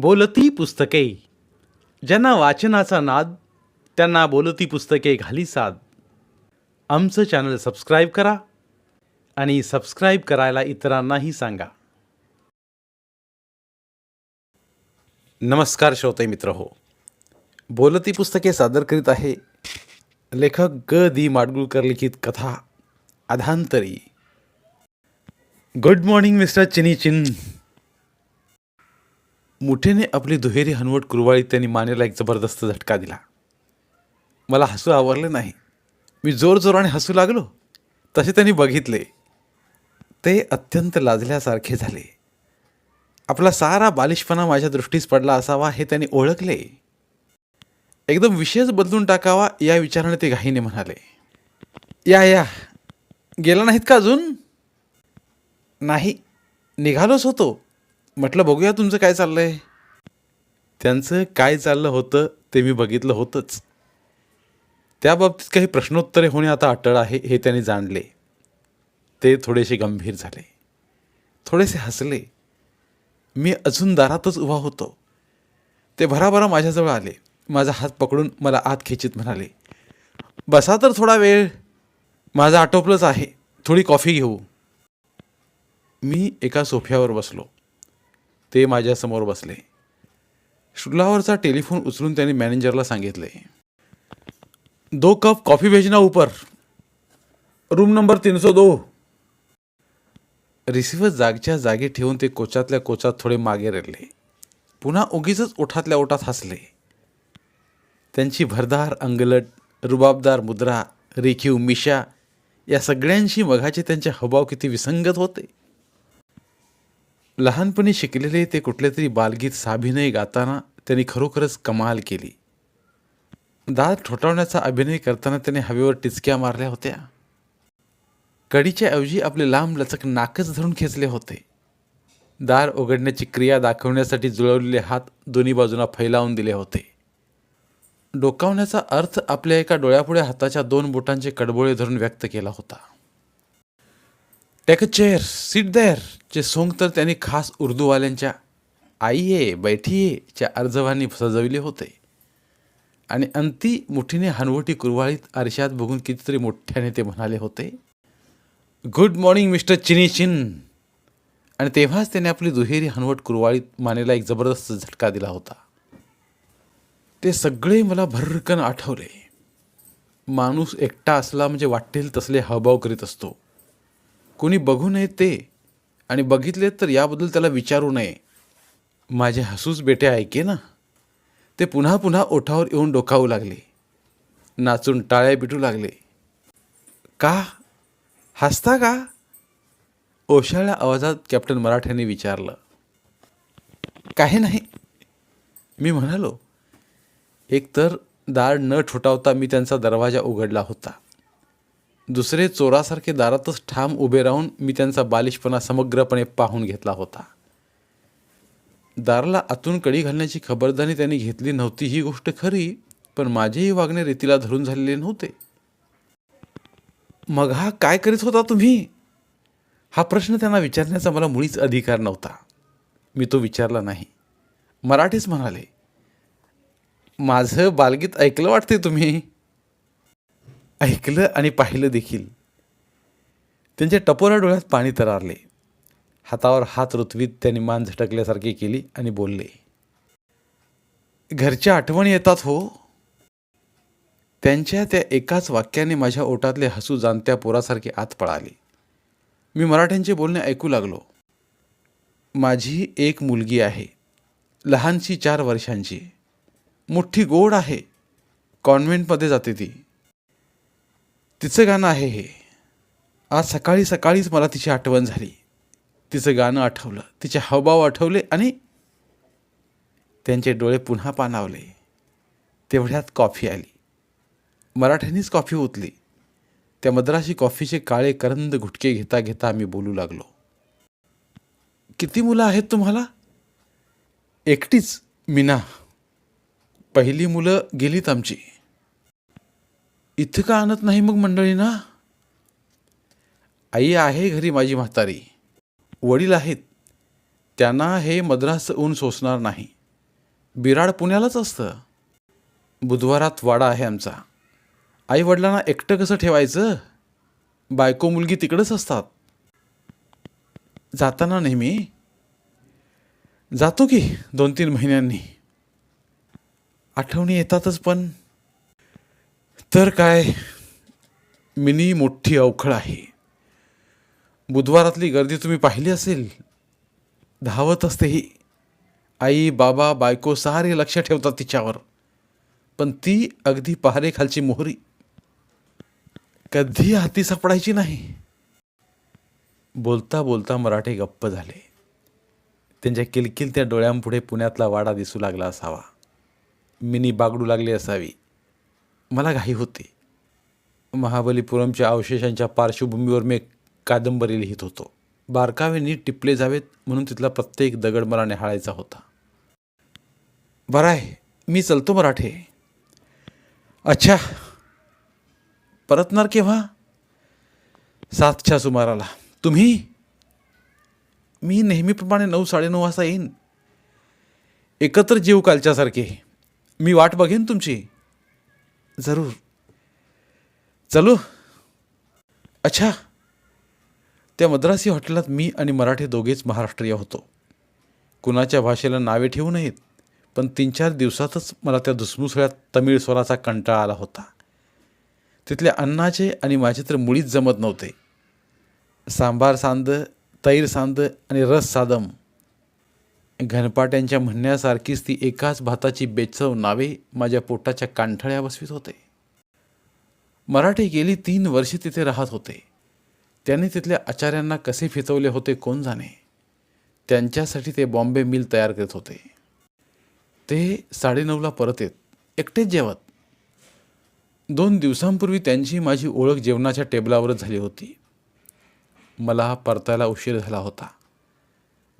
बोलती पुस्तके. ज्यांना वाचनाचा नाद त्यांना बोलती पुस्तके घाली साद. आमचं चॅनल सबस्क्राईब करा आणि सबस्क्राईब करायला इतरांनाही सांगा. नमस्कार श्रोते मित्र हो. बोलती पुस्तके सादर करीत आहे लेखक ग. दी. माडगुळकर लिखित कथा अधांतरी. गुड मॉर्निंग मिस्टर चिनी चिन मुठेने आपली दुहेरी हनवट कुरवाळीत त्यांनी मानेला एक जबरदस्त झटका दिला. मला हसू आवरले नाही. मी जोरजोराने हसू लागलो. तसे त्यांनी बघितले. ते अत्यंत लाजल्यासारखे झाले. आपला सारा बालिशपणा माझ्या दृष्टीस पडला असावा हे त्यांनी ओळखले. एकदम विषयच बदलून टाकावा या विचाराने ते घाईने म्हणाले. या या. गेला नाहीत का अजून? नाही. निघालोच होतो. म्हटलं बघूया तुमचं काय चाललं आहे त्यांचं काय चाललं होतं ते मी बघितलं होतंच. त्याबाबतीत काही प्रश्नोत्तरे होणे आता अटळ आहे हे त्यांनी जाणले. ते थोडेसे गंभीर झाले. थोडेसे हसले. मी अजून दारातच उभा होतो. ते भराभरा माझ्याजवळ आले. माझा हात पकडून मला आत खेचीत म्हणाले बसा तर थोडा वेळ. माझं आटोपलंच आहे. थोडी कॉफी घेऊ. मी एका सोफ्यावर बसलो. ते माझ्यासमोर बसले. शुल्लावरचा टेलिफोन उचलून त्यांनी मॅनेजरला सांगितले. दो कप कॉफी भेजना ऊपर. रूम नंबर तीन सौ दो. रिसिव्हर जागच्या जागी ठेवून ते कोचातल्या कोचात थोडे मागे रडले. पुन्हा उगीच ओठातल्या ओठात हसले. त्यांची भरदार अंगलट रुबाबदार मुद्रा रेखीव मिशा या सगळ्यांशी मघाचे त्यांचे हबाव किती विसंगत होते. लहानपणी शिकलेले ते कुठले तरी बालगीत साभिनय गाताना त्यांनी खरोखरच कमाल केली. दात ठोठावण्याचा अभिनय करताना त्याने हवेवर टिचक्या मारल्या होत्या. कडीच्या ऐवजी आपले लांब लचक नाकच धरून खेचले होते. दार उघडण्याची क्रिया दाखवण्यासाठी जुळवलेले हात दोन्ही बाजूंना फैलावून दिले होते. डोकावण्याचा अर्थ आपल्या एका डोळ्यापुढे हाताच्या दोन बोटांचे कडबोळे धरून व्यक्त केला होता. Take a chair sit there चे सोंग तर त्यांनी खास उर्दूवाल्यांच्या आईये बैठीये च्या अर्जवानी सजविले होते. आणि अंती मुठीने हनवटी कुरवाळीत आरशात बघून कितीतरी मोठ्याने ते म्हणाले होते गुड मॉर्निंग मिस्टर चिनी चिन आणि तेव्हाच त्याने आपली दुहेरी हनवट कुरवाळीत मानेला एक जबरदस्त झटका दिला होता. ते सगळे मला भरकन आठवले. माणूस एकटा असला म्हणजे वाटेल तसले हावभाव करीत असतो. कोणी बघू नये ते. आणि बघितले तर याबद्दल त्याला विचारू नये. माझे हसूस बेटे ऐके ना. ते पुन्हा पुन्हा ओठावर येऊन डोकावू लागले. नाचून टाळ्या पिटू लागले. का? हसता का? ओशाळ्या आवाजात कॅप्टन मराठ्याने विचारलं. काही नाही. मी म्हणालो एकतर दार न ठोठावता मी त्यांचा दरवाजा उघडला होता. दुसरे चोरासारखे दारातच ठाम उभे राहून मी त्यांचा बालिशपणा समग्रपणे पाहून घेतला होता. दाराला आतून कडी घालण्याची खबरदारी त्यांनी घेतली नव्हती ही गोष्ट खरी पण माझेही वागणे रीतीला धरून झालेले नव्हते. मग हा काय करीत होता तुम्ही? हा प्रश्न त्यांना विचारण्याचा मला मुळीच अधिकार नव्हता. मी तो विचारला नाही. मराठीच म्हणाले माझं बालगीत ऐकलं वाटते तुम्ही? ऐकलं आणि पाहिलं देखील. त्यांच्या टपोऱ्या डोळ्यात पाणी तरारले. हातावर हात रुतवीत त्यांनी मान झटकल्यासारखी केली आणि बोलले घरच्या आठवणी येतात हो. त्यांच्या त्या एकाच वाक्याने माझ्या ओटातले हसू जाणत्या पोरासारखे आत पळाले. मी मराठ्यांचे बोलणे ऐकू लागलो. माझी एक मुलगी आहे लहानशी चार वर्षांची. मोठी गोड आहे. कॉन्व्हेंटमध्ये जाते ती. तिचं गाणं आहे हे. आज सकाळी सकाळीच मला तिची आठवण झाली. तिचं गाणं आठवलं. तिचे हावभाव आठवले आणि त्यांचे डोळे पुन्हा पाणावले. तेवढ्यात कॉफी आली. मराठ्यांनीच कॉफी ओतली. त्या मद्राशी कॉफीचे काळे करंद घुटके घेता घेता आम्ही बोलू लागलो. किती मुलं आहेत तुम्हाला? एकटीच मीना. पहिली मुलं गेलीत आमची. इथं का आणत नाही मग मंडळी ना? आई आहे घरी माझी म्हातारी. वडील आहेत. त्यांना हे मद्रास ऊन सोसणार नाही. बिराड पुण्यालाच असतं. बुधवारात वाडा आहे आमचा. आई वडिलांना एकटं कसं ठेवायचं? बायको मुलगी तिकडंच असतात. जाताना नेहमी? जातो की दोन तीन महिन्यांनी. आठवणी येतातच पण. तर काय? मिनी मोठी अवखळ आहे. बुधवारातली गर्दी तुम्ही पाहिली असेल. धावत असते ही आई बाबा बायको सारे लक्ष ठेवतात तिच्यावर. पण ती अगदी पहारेखालची मोहरी. कधी हाती सापडायची नाही. बोलता बोलता मराठे गप्प झाले. त्यांच्या किलकिल त्या डोळ्यांपुढे पुण्यातला वाडा दिसू लागला असावा. मिनी बागडू लागली असावी. मला घाई होती. महाबलीपुरमच्या अवशेषांच्या पार्श्वभूमीवर मी एक कादंबरी लिहित होतो. बारकावे नीट टिपले जावेत म्हणून तिथला प्रत्येक दगड मला निहाळायचा होता. बरं आहे मी चलतो मराठे. अच्छा परतणार केव्हा? सातच्या सुमाराला. तुम्ही? मी नेहमीप्रमाणे नऊ साडेनऊ वाजता येईन. एकत्र जीव कालच्यासारखे. मी वाट बघेन तुमची. जरूर। चलो। अच्छा। त्या मद्रासी हॉटेलात मी आणि मराठी दोघेच महाराष्ट्रीय होतो. कुणाच्या भाषेला नावे ठेवू नयेत पण तीन चार दिवसातच मला त्या धुसमुसळ्यात तमिळ स्वराचा कंटाळा आला होता. तिथल्या अन्नाचे आणि माझे तर मुळीच जमत नव्हते. सांबार सांद तैर सांद आणि रस सादम घनपाट्यांच्या म्हणण्यासारखीच ती एकाच भाताची बेचव नावे माझ्या पोटाच्या कांठळ्या बसवीत होते. मराठी गेली तीन वर्षे तिथे राहत होते. त्यांनी तिथल्या आचार्यांना कसे फितवले होते कोण जाणे? त्यांच्यासाठी ते बॉम्बे मिल तयार करत होते. ते साडेनऊला परत येत एकटेच जेवत. दोन दिवसांपूर्वी त्यांची माझी ओळख जेवणाच्या टेबलावरच झाली होती. मला परतायला उशीर झाला होता.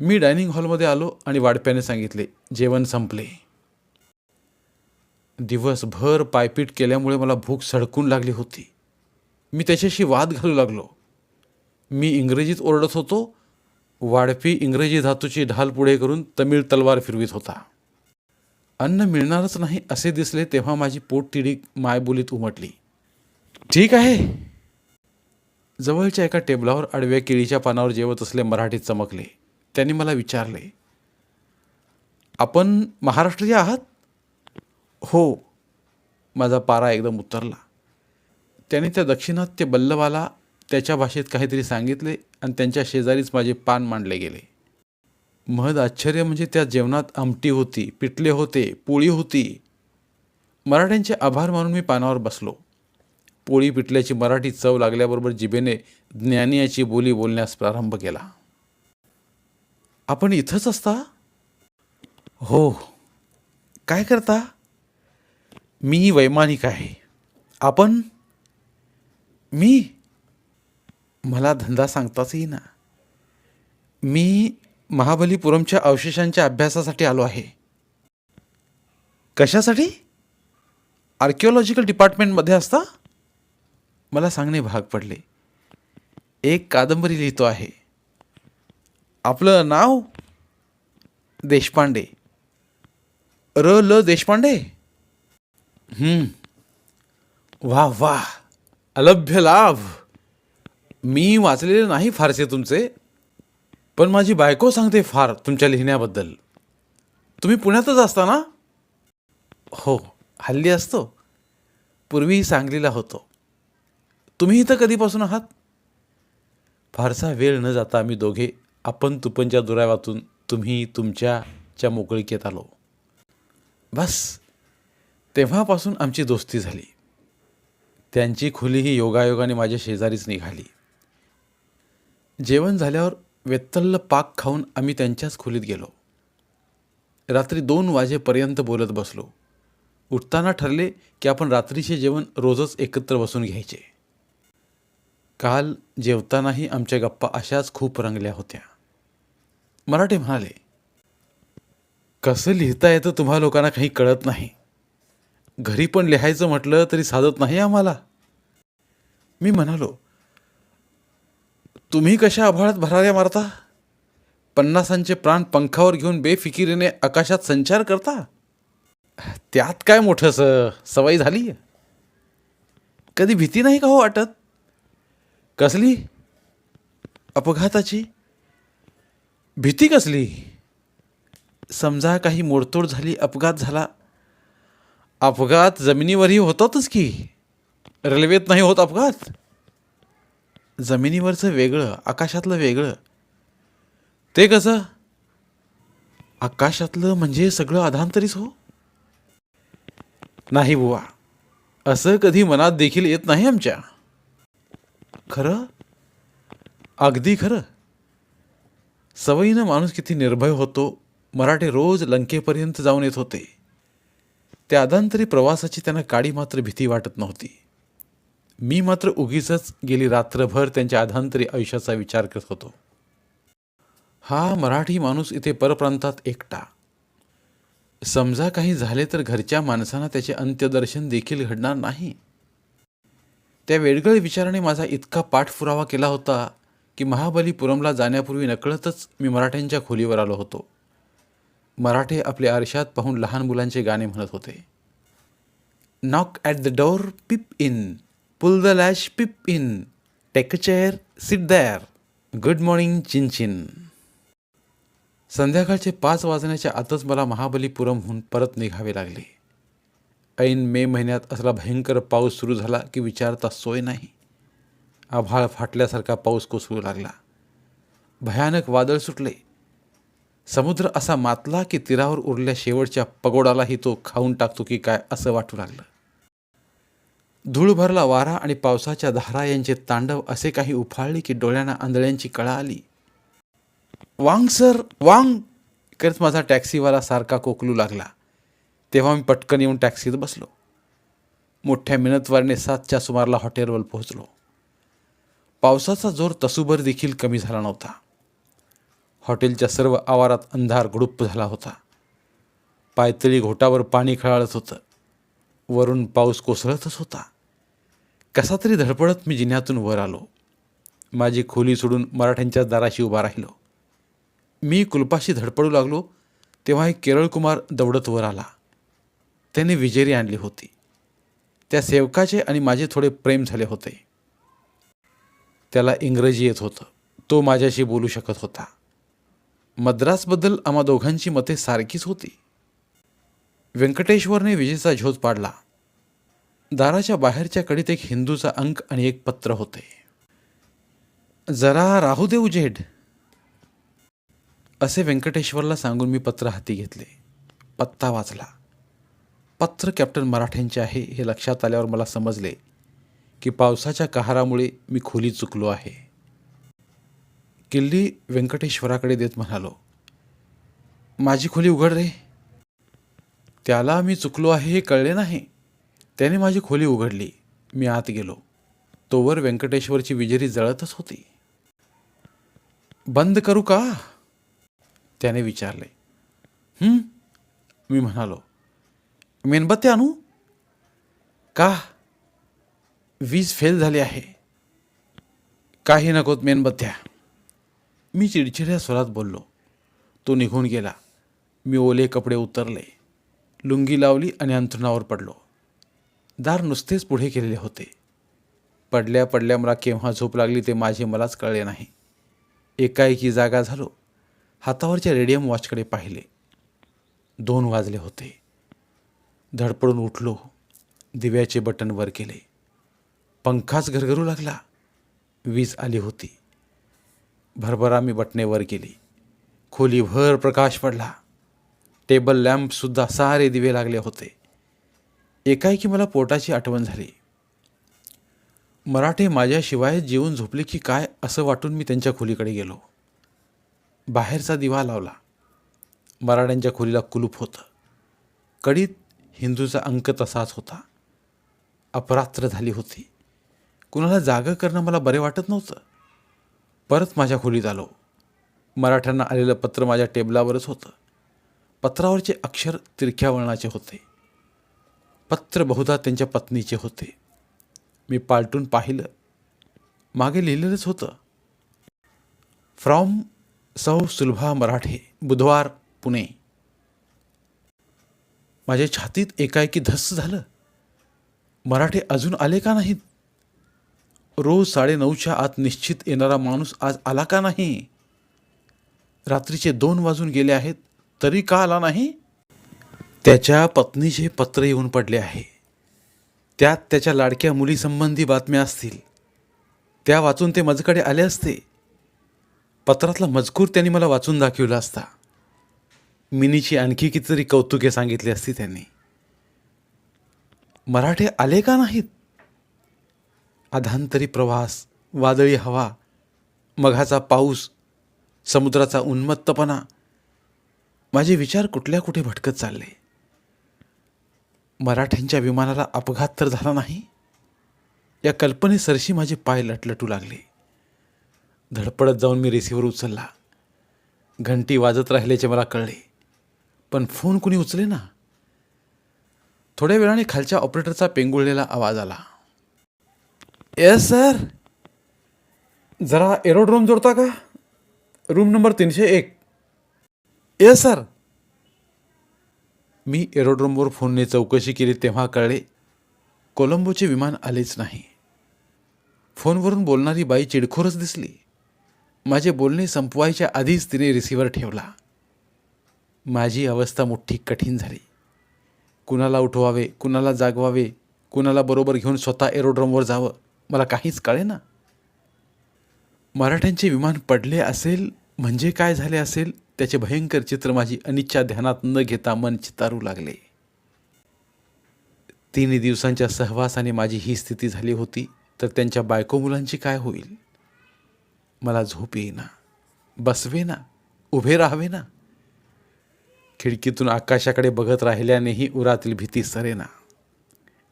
मी डायनिंग हॉलमध्ये आलो आणि वाडप्याने सांगितले जेवण संपले. दिवसभर पायपीट केल्यामुळे मला भूक सडकून लागली होती. मी त्याच्याशी वाद घालू लागलो. मी इंग्रजीत ओरडत होतो. वाढपी इंग्रजी धातूची ढाल पुढे करून तमिळ तलवार फिरवीत होता. अन्न मिळणारच नाही असे दिसले तेव्हा माझी पोटतिडी मायबोलीत उमटली. ठीक आहे. जवळच्या एका टेबलावर आडव्या केळीच्या पानावर जेवत असले मराठीत चमकले. त्यांनी मला विचारले आपण महाराष्ट्रीय आहात? हो. माझा पारा एकदम उतरला. त्याने त्या दक्षिणात्य बल्लवाला त्याच्या भाषेत काहीतरी सांगितले आणि त्यांच्या शेजारीच माझे पान मांडले गेले. महद आश्चर्य म्हणजे त्या जेवणात आमटी होती पिठले होते पोळी होती. मराठ्यांचे आभार मानून मी पानावर बसलो. पोळी पिठल्याची मराठी चव लागल्याबरोबर जिभेने ज्ञानियाची बोली बोलण्यास प्रारंभ केला. आपण इथंच असता? हो. काय करता? मी वैमानिक आहे. आपण? मी? मला धंदा सांगताच येईना. मी महाबलीपुरमच्या अवशेषांच्या अभ्यासासाठी आलो आहे. कशासाठी? आर्किओलॉजिकल डिपार्टमेंटमध्ये असता? मला सांगणे भाग पडले. एक कादंबरी लिहितो आहे. आपलं नाव? देशपांडे. र ल देशपांडे? वा वा. अलभ्य लाभ. मी वाचलेले नाही फारसे तुमचे पण माझी बायको सांगते फार तुमच्या लिहिण्याबद्दल. तुम्ही पुण्यातच असता ना? हो हल्ली असतो. पूर्वी सांगलीला होतो. तुम्ही इथं कधीपासून आहात? फारसा वेळ न जाता आम्ही दोघे आपण तुपनच्या दुराव्यातून तुम्ही तुमच्याच्या मोकळीकेत आलो. बस तेव्हापासून आमची दोस्ती झाली. त्यांची खोली ही योगायोगाने माझ्या शेजारीच निघाली. जेवण झाल्यावर वेत्तल्ल पाक खाऊन आम्ही त्यांच्याच खोलीत गेलो. रात्री दोन वाजेपर्यंत बोलत बसलो. उठताना ठरले की आपण रात्रीचे जेवण रोजच एकत्र बसून घ्यायचे. काल जेवतानाही आमच्या गप्पा अशाच खूप रंगल्या होत्या. मराठे म्हणाले कसं लिहिता येतं तुम्हा लोकांना काही कळत नाही. घरी पण लिहायचं म्हटलं तरी साधत नाही आम्हाला. मी म्हणालो तुम्ही कशा आभाळात भराऱ्या मारता? पन्नासांचे प्राण पंखावर घेऊन बेफिकिरीने आकाशात संचार करता? त्यात काय मोठं स सवय झाली कधी भीती नाही का हो वाटत? कसली? अपघाताची? भीती कसली? समजा काही मोडतोड झाली अपघात झाला. अपघात जमिनीवरही होतातच की. रेल्वेत नाही होत अपघात. जमिनीवरचं वेगळं आकाशातलं वेगळं. ते कसं? आकाशातलं म्हणजे सगळं अधांतरीच हो. नाही बुवा असं कधी मनात देखील येत नाही आमच्या. खरं? अगदी खरं. सवयीनं माणूस किती निर्भय होतो मराठे रोज लंकेपर्यंत जाऊन येत होते. त्या अदांतरी प्रवासाची त्यांना काडी मात्र भीती वाटत नव्हती. मी मात्र उगीच गेली रात्रभर त्यांच्या अधांतरी आयुष्याचा विचार करत होतो. हा मराठी माणूस इथे परप्रांतात एकटा. समजा काही झाले तर घरच्या माणसांना त्याचे अंत्यदर्शन देखील घडणार नाही. त्या वेळगळ विचाराने माझा इतका पाठपुरावा केला होता की महाबलीपुरमला जाण्यापूर्वी नकळतच मी मराठ्यांच्या खोलीवर आलो होतो. मराठे आपल्या आरशात पाहून लहान मुलांचे गाणे म्हणत होते. Knock at the door peep in pull the latch peep in take a chair sit there good morning chin संध्याकाळचे पाच वाजण्याच्या आतच मला महाबलीपुरमहून परत निघावे लागले. ऐन मे महिन्यात असला भयंकर पाऊस सुरू झाला की विचारता सोय नाही. आभाळ फाटल्यासारखा पाऊस कोसळू लागला. भयानक वादळ सुटले. समुद्र असा मातला की तीरावर उरल्या शेवटच्या पगोडालाही तो खाऊन टाकतो की काय असं वाटू लागलं. धूळ भरला वारा आणि पावसाच्या धारा यांचे तांडव असे काही उफाळले की डोळ्यांना आंधळ्यांची कळा आली. Wang sir Wang! करत माझा टॅक्सीवाला सारखा कोकलू लागला. तेव्हा मी पटकन येऊन टॅक्सीत बसलो. मोठ्या मिनतवारीने सातच्या सुमारला हॉटेलवर पोहोचलो. पावसाचा जोर तसूभर देखील कमी झाला नव्हता. हॉटेलच्या सर्व आवारात अंधार गुडुप्प झाला होता. पायतळी घोटावर पाणी खळाळत होतं. वरून पाऊस कोसळतच होता. कसा तरी धडपडत मी जिन्यातून वर आलो. माझी खोली सोडून मराठ्यांच्या दाराशी उभा राहिलो. मी कुलपाशी धडपडू लागलो तेव्हा एक केरळकुमार दौडत वर आला. त्याने विजेरी आणली होती. त्या सेवकाचे आणि माझे थोडे प्रेम झाले होते. त्याला इंग्रजी येत होतं. तो माझ्याशी बोलू शकत होता. मद्रासबद्दल आम्हा दोघांची मते सारखीच होती. व्यंकटेश्वरने विजेचा झोत पाडला. दाराच्या बाहेरच्या कडीत एक हिंदूचा अंक आणि एक पत्र होते. जरा राहू देऊ जेड असे व्यंकटेश्वरला सांगून मी पत्र हाती घेतले. पत्ता वाचला. पत्र कॅप्टन मराठ्यांचे आहे हे लक्षात आल्यावर मला समजले. की पावसाच्या कहारामुळे मी खोली चुकलो आहे. किल्ली व्यंकटेश्वराकडे देत म्हणालो माझी खोली उघड रे. त्याला मी चुकलो आहे हे कळले नाही. त्याने माझी खोली उघडली. मी आत गेलो. तोवर व्यंकटेश्वरची विजेरी जळतच होती. बंद करू का? त्याने विचारले. मी म्हणालो. मेणबत्ती आणू? का? वीज फेल झाली आहे. काही नकोत मेणबत्त्या. मी चिडचिड्या स्वरात बोललो. तो निघून गेला. मी ओले कपडे उतरले. लुंगी लावली आणि अंथरुणावर पडलो. दार नुसतेच पुढे केलेले होते. पडल्या पडल्या मला केव्हा झोप लागली ते माझे मलाच कळले नाही. एकाएकी जागा झालो. हातावरच्या रेडियम वॉचकडे पाहिले. दोन वाजले होते. धडपडून उठलो. दिव्याचे बटन वर केले. पंखाच घरघरू लागला. वीज आली होती. भरभरा मी बटणे वर केली. खोलीभर प्रकाश पडला. टेबल लॅम्पसुद्धा सारे दिवे लागले होते. एकाएकी मला पोटाची आठवण झाली. मराठे माझ्याशिवाय जेवून झोपले की काय असं वाटून मी त्यांच्या खोलीकडे गेलो. बाहेरचा दिवा लावला. मराठ्यांच्या खोलीला कुलूप होतं. कडीत हिंदूचा अंक तसाच होता. अपरात्र झाली होती. कुणाला जागं करणं मला बरे वाटत नव्हतं. परत माझ्या खोलीत आलो. मराठ्यांना आलेलं पत्र माझ्या टेबलावरच होतं. पत्रावरचे अक्षर तिरख्या वळणाचे होते. पत्र बहुधा त्यांच्या पत्नीचे होते. मी पालटून पाहिलं. मागे लिहिलेलंच होतं. फ्रॉम सौ सुलभा मराठे बुधवार पुणे. माझ्या छातीत एकाएकी धस्स झालं. मराठे अजून आले का नाहीत? रोज साडेनऊच्या आत निश्चित येणारा माणूस आज आला का नाही? रात्रीचे दोन वाजून गेले आहेत तरी का आला नाही? त्याच्या पत्नीचे पत्र येऊन पडले आहे. त्यात त्याच्या लाडक्या मुलीसंबंधी बातम्या असतील. त्या वाचून ते माझ्याकडे आले असते. पत्रातला मजकूर त्यांनी मला वाचून दाखविला असता. मिनीची आणखी कितीतरी कौतुके सांगितली असती त्यांनी. मराठे आले का नाहीत? अधांतरी प्रवास वादळी हवा मघाचा पाऊस समुद्राचा उन्मत्तपणा. माझे विचार कुठल्या कुठे भटकत चालले? मराठ्यांच्या विमानाला अपघात तर झाला नाही? या कल्पनेसरशी माझे पाय लटलटू लागले. धडपडत जाऊन मी रिसिव्हर उचलला. घंटी वाजत राहिल्याचे मला कळले. पण फोन कुणी उचले ना थोड्या वेळाने खालच्या ऑपरेटरचा पेंगुळलेला आवाज आला. येस सर जरा एरोड्रोम जोडता का? रूम नंबर तीनशे एक. येस सर मी एरोड्रोमवर फोनने चौकशी केली तेव्हा कळले कोलंबोचे विमान आलेच नाही. फोनवरून बोलणारी बाई चिडखोरच दिसली. माझे बोलणे संपवायच्या आधीच तिने रिसिव्हर ठेवला. माझी अवस्था मोठी कठीण झाली. कुणाला उठवावे कुणाला जागवावे कुणाला बरोबर घेऊन स्वतः एरोड्रोमवर जावं मला काहीच कळे ना. मराठ्यांचे विमान पडले असेल म्हणजे काय झाले असेल त्याचे भयंकर चित्र माझी अनिच्छा ध्यानात न घेता मन चितारू लागले. तीन दिवसांच्या सहवासाने माझी ही स्थिती झाली होती तर त्यांच्या बायको मुलांची काय होईल? मला झोप येईना बसवे ना उभे राहावे ना. खिडकीतून आकाशाकडे बघत राहिल्यानेही उरातील भीती सरेना.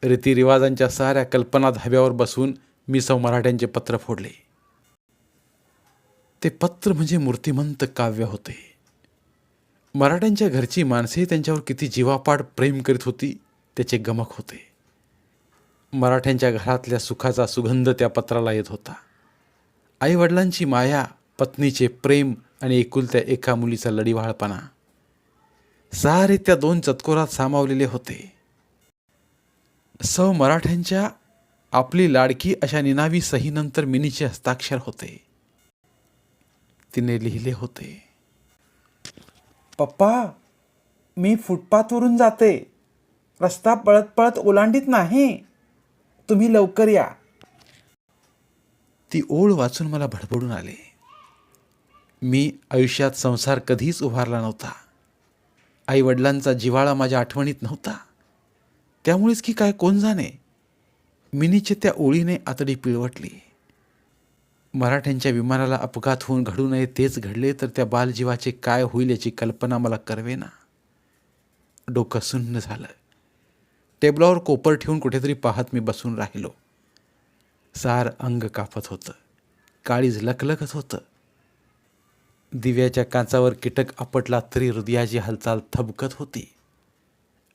रीतिरिवाजांच्या साऱ्या कल्पना धाब्यावर बसून मी सौ मराठ्यांचे पत्र फोडले. ते पत्र म्हणजे मूर्तिमंत काव्य होते. मराठ्यांच्या घरची माणसे त्यांच्यावर किती जीवापाड प्रेम करीत होती त्याचे गमक होते. मराठ्यांच्या घरातल्या सुखाचा सुगंध त्या पत्राला येत होता. आईवडिलांची माया पत्नीचे प्रेम आणि एकुलत्या एका मुलीचा लढीवाळपणा. सारे त्या दोन चतकोरात सामावलेले होते. सौ मराठ्यांच्या आपली लाडकी अशा निनावी सहीनंतर मिनीचे हस्ताक्षर होते. तिने लिहिले होते. पप्पा मी फुटपाथवरून जाते. रस्ता पळत पळत ओलांडीत नाही. तुम्ही लवकर या. ती ओळ वाचून मला भडभडून आले. मी आयुष्यात संसार कधीच उभारला नव्हता. आई वडिलांचा जिव्हाळा माझ्या आठवणीत नव्हता. त्यामुळेच की काय कोण जाणे? मिनीच्या त्या ओळीने आतडी पिळवटली. मराठ्यांच्या विमानाला अपघात होऊन घडू नये तेच घडले तर त्या बालजीवाचे काय होईल याची कल्पना मला करवेना. डोकं सुन्न झालं. टेबलावर कोपर ठेवून कुठेतरी पाहत मी बसून राहिलो. सार अंग कापत होतं. काळीज लखलखत होतं. दिव्याच्या काचावर कीटक आपटला तरी हृदयाची हालचाल थबकत होती.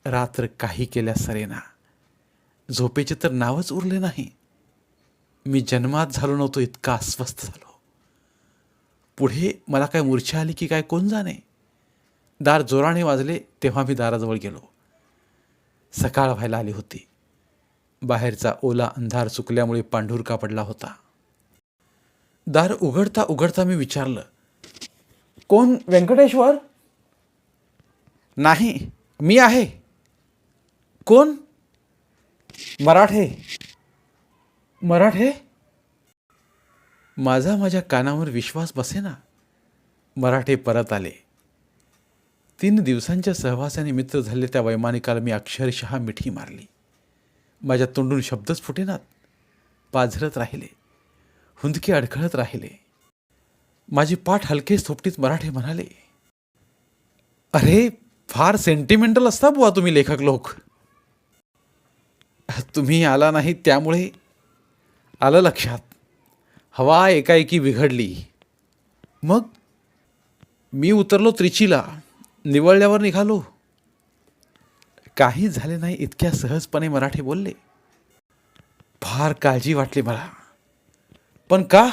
रात्र काही केल्या सरेना. झोपेचे तर नावच उरले नाही. मी जन्मात झालो नव्हतो इतका अस्वस्थ झालो. पुढे मला काय मूर्छा आली की काय कोण जाणे? दार जोराने वाजले तेव्हा मी दाराजवळ गेलो. सकाळ व्हायला आली होती. बाहेरचा ओला अंधार सुकल्यामुळे पांढुरका पडला होता. दार उघडता उघडता मी विचारलं कोण व्यंकटेश्वर? नाही मी आहे. कोण? मराठे. मराठे? माझा माझ्या कानावर विश्वास बसेना. मराठे परत आले. तीन दिवसांच्या सहवासाने मित्र झाले त्या वैमानिकाला मी अक्षरशः मिठी मारली. माझ्या तोंडून शब्दच फुटेनात. पाझरत राहिले. हुंदके अडखळत राहिले. माझी पाठ हलकेच थोपटीत मराठे म्हणाले अरे फार सेंटिमेंटल असता बुवा तुम्ही लेखक लोक. तुम्ही आला नाही त्यामुळे आलं लक्षात. हवा एकाएकी बिघडली. मग मी उतरलो त्रिचीला. निवळल्यावर निघालो. काही झाले नाही इतक्या सहजपणे मराठी बोलले. फार काळजी वाटली मला. पण का?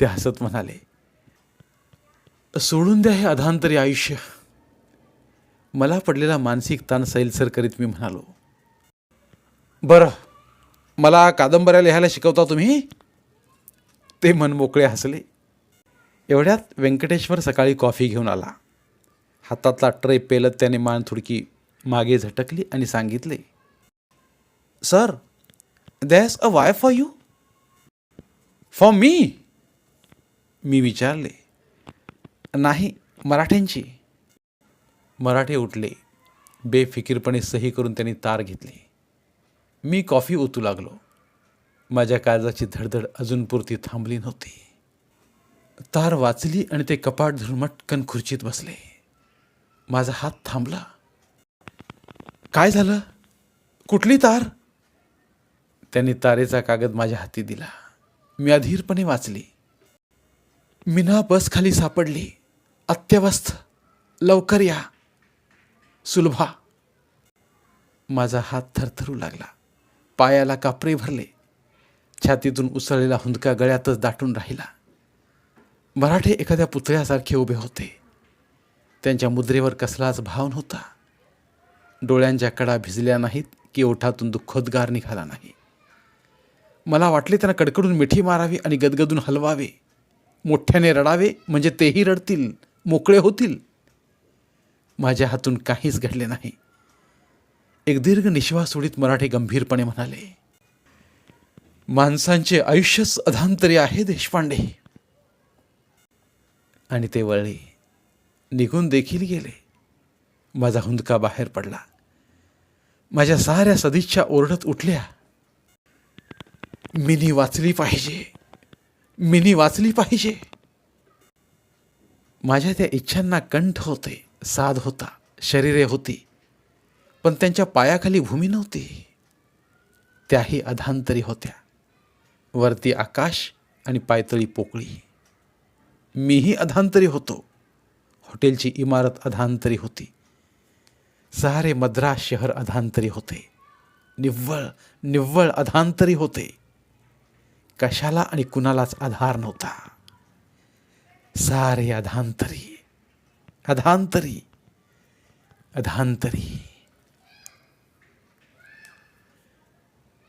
ते हसत म्हणाले. सोडून द्या हे अधांतरी आयुष्य. मला पडलेला मानसिक ताण सैलसर करीत मी म्हणालो. बरं. मला कादंबऱ्या लिहायला शिकवता तुम्ही? ते मनमोकळे हसले. एवढ्यात व्यंकटेश्वर सकाळी कॉफी घेऊन आला. हातातला ट्रे पेलत त्याने मान थुडकी मागे झटकली आणि सांगितले sir that's a why for you for me मी विचारले नाही मराठ्यांची. मराठे उठले बेफिकीरपणे सही करून त्यांनी तार घेतली. मी कॉफी ओतू लागलो. माझ्या काळजाची धडधड अजून पुरती थांबली नव्हती. तार वाचली आणि ते कपाट धरून मटकन खुर्चीत बसले. माझा हात थांबला. काय झालं? कुठली तार? त्यांनी तारेचा कागद माझ्या हाती दिला. मी अधीरपणे वाचली. मीना बस खाली सापडली. अत्यवस्थ. लवकर या. सुलभा. माझा हात थरथरू लागला. पायाला कापरे भरले. छातीतून उसळलेला हुंदका गळ्यातच दाटून राहिला. मराठे एखाद्या पुतळ्यासारखे उभे होते. त्यांच्या मुद्रेवर कसलाच भाव नव्हता. डोळ्यांच्या कडा भिजल्या नाहीत की ओठातून दुःखोद्गार निघाला नाही. मला वाटले त्यांना कडकडून मिठी मारावी आणि गदगदून हलवावे. मोठ्याने रडावे म्हणजे तेही रडतील मोकळे होतील. माझ्या हातून काहीच घडले नाही. एक दीर्घ निश्वास सोडीत मराठे गंभीरपणे म्हणाले माणसांचे आयुष्यच अधांतरी आहे देशपांडे. आणि ते वळले. निघून देखील गेले. माझा हुंदका बाहेर पडला. माझ्या साऱ्या सदिच्छा ओरडत उठल्या. मिनी वाचली पाहिजे. मिनी वाचली पाहिजे. माझ्या त्या इच्छांना कंठ होते साध होता शरीरे होती. पण त्यांच्या पायाखाली भूमी नव्हती. त्याही अधांतरी होत्या. वरती आकाश आणि पायतळी पोकळी. मीही अधांतरी होतो. हॉटेलची इमारत अधांतरी होती. सारे मद्रास शहर अधांतरी होते. निव्वळ निव्वळ अधांतरी होते. कशाला आणि कुणालाच आधार नव्हता. सारे अधांतरी अधांतरी अधांतरी